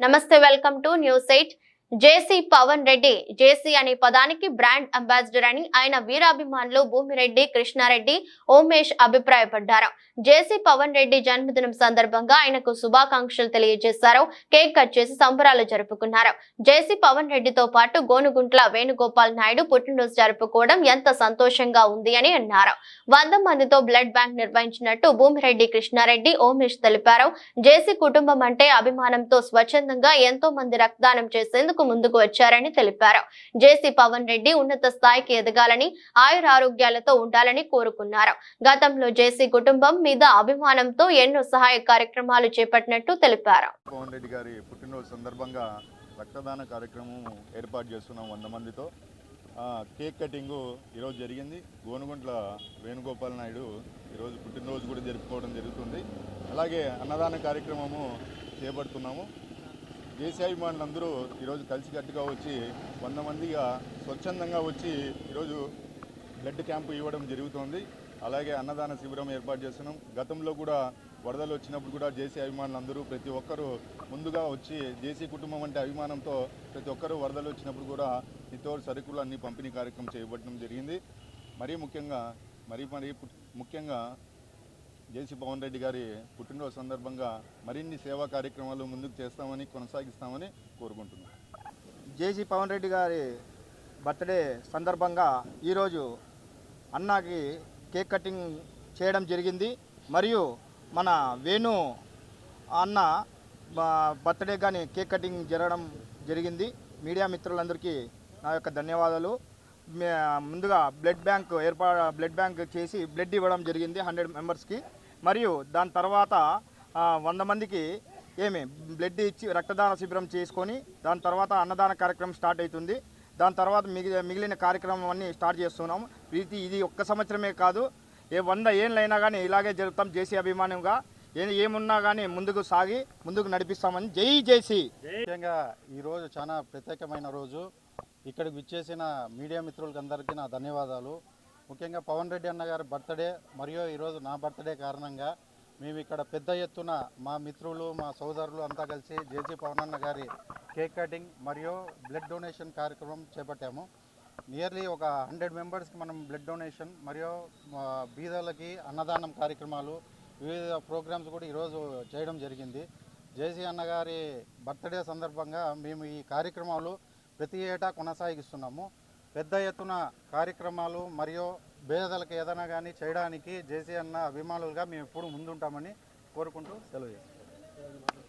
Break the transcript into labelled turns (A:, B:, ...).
A: నమస్తే welcome to news eight JC Pavan Reddy JC అనే పదానికి బ్రాండ్ అంబాసిడర్ అని ఆయన వీరాభిమానులు భూమిరెడ్డి కృష్ణారెడ్డి ఓమేష్ అభిప్రాయపడ్డారు. జేసీ పవన్ రెడ్డి జన్మదినం సందర్భంగా ఆయనకు శుభాకాంక్షలు తెలియజేశారు. కేక్ కట్ చేసి సంబరాలు జరుపుకున్నారు. జేసీ పవన్ రెడ్డితో పాటు గోనుగుంట్ల వేణుగోపాల్ నాయుడు పుట్టినరోజు జరుపుకోవడం ఎంత సంతోషంగా ఉంది అని అన్నారు. వంద మందితో బ్లడ్ బ్యాంక్ నిర్వహించినట్టు భూమిరెడ్డి కృష్ణారెడ్డి ఓమేష్ తెలిపారు. జేసీ కుటుంబం అంటే అభిమానంతో స్వచ్ఛందంగా ఎంతో మంది రక్తదానం చేసేందుకు ముందుకు వచ్చారని తెలిపారు. జేసీ పవన్ రెడ్డి ఉన్నత స్థాయికి ఎదగాలని ఆయురారోగ్యాలతో ఉండాలని కోరుకున్నారు. గతంలో జేసీ కుటుంబం మీద అభిమానంతో ఎన్నో సహాయ కార్యక్రమాలు చేపట్టినట్టు తెలిపారు.
B: పవన్ రెడ్డి గారి పుట్టినరోజు సందర్భంగా రక్తదాన కార్యక్రమం ఏర్పాటు చేస్తున్నాం వంద మందితో. కేక్ కటింగు ఈరోజు జరిగింది. గోనుగుంట్ల వేణుగోపాల్ నాయుడు ఈరోజు పుట్టినరోజు కూడా జరుపుకోవడం జరుగుతుంది. అలాగే అన్నదాన కార్యక్రమము చేపడుతున్నాము. దేశాభిమానులందరూ ఈరోజు కలిసికట్టుగా వచ్చి వంద మందిగా స్వచ్ఛందంగా వచ్చి ఈరోజు బ్లడ్ క్యాంపు ఇవ్వడం జరుగుతోంది. అలాగే అన్నదాన శిబిరం ఏర్పాటు చేస్తున్నాం. గతంలో కూడా వరదలు వచ్చినప్పుడు కూడా జేసీ అభిమానులందరూ ప్రతి ఒక్కరూ ముందుగా వచ్చి జేసీ కుటుంబం అంటే అభిమానంతో ప్రతి ఒక్కరూ వరదలు వచ్చినప్పుడు కూడా నిత్యవసర సరుకులు అన్ని పంపిణీ కార్యక్రమం చేయబడడం జరిగింది. మరీ ముఖ్యంగా మరీ మరీ ముఖ్యంగా జేసీ పవన్ రెడ్డి గారి పుట్టినరోజు సందర్భంగా మరిన్ని సేవా కార్యక్రమాలు ముందుకు చేస్తామని కొనసాగిస్తామని కోరుకుంటున్నాం.
C: జేసీ పవన్ రెడ్డి గారి బర్త్డే సందర్భంగా ఈరోజు అన్నాకి కేక్ కటింగ్ చేయడం జరిగింది. మరియు మన వేణు అన్న బర్త్డే కానీ కేక్ కటింగ్ జరగడం జరిగింది. మీడియా మిత్రులందరికీ నా యొక్క ధన్యవాదాలు. ముందుగా బ్లడ్ బ్యాంక్ ఏర్పా బ్లడ్ బ్యాంక్ చేసి బ్లడ్ ఇవ్వడం జరిగింది హండ్రెడ్ మెంబర్స్కి. మరియు దాని తర్వాత వంద మందికి ఏమి బ్లడ్ ఇచ్చి రక్తదాన శిబిరం చేసుకొని దాని తర్వాత అన్నదాన కార్యక్రమం స్టార్ట్ అవుతుంది. దాని తర్వాత మిగిలిన మిగిలిన కార్యక్రమం అన్నీ స్టార్ట్ చేస్తున్నాం ఇది ఇది ఒక్క సంవత్సరమే కాదు. ఏ వంద ఏళ్ళైనా కానీ ఇలాగే జరుపుతాం. జేసీ అభిమానంగా. ఏ ఏమున్నా కానీ ముందుకు సాగి ముందుకు నడిపిస్తామని జై జేసీ.
D: ముఖ్యంగా ఈరోజు చాలా ప్రత్యేకమైన రోజు. ఇక్కడికి విచ్చేసిన మీడియా మిత్రులకి అందరికీ నా ధన్యవాదాలు. ముఖ్యంగా పవన్ రెడ్డి అన్న గారి బర్త్డే మరియు ఈరోజు నా బర్త్డే కారణంగా మేము ఇక్కడ పెద్ద ఎత్తున మా మిత్రులు మా సోదరులు అంతా కలిసి జేజీ పవన్ అన్న గారి కేక్ కటింగ్ మరియు బ్లడ్ డొనేషన్ కార్యక్రమం చేపట్టాము. నియర్లీ ఒక హండ్రెడ్ మెంబర్స్కి మనం బ్లడ్ డొనేషన్ మరియు బీదలకి అన్నదానం కార్యక్రమాలు వివిధ ప్రోగ్రామ్స్ కూడా ఈరోజు చేయడం జరిగింది. జేసీ అన్నగారి బర్త్డే సందర్భంగా మేము ఈ కార్యక్రమాలు ప్రతి ఏటా కొనసాగిస్తున్నాము. పెద్ద ఎత్తున కార్యక్రమాలు మరియు భేదలకు ఏదైనా కానీ చేయడానికి జేసీ అన్న అభిమానులుగా మేము ఎప్పుడు ముందుంటామని కోరుకుంటూ సెలవు చేస్తాం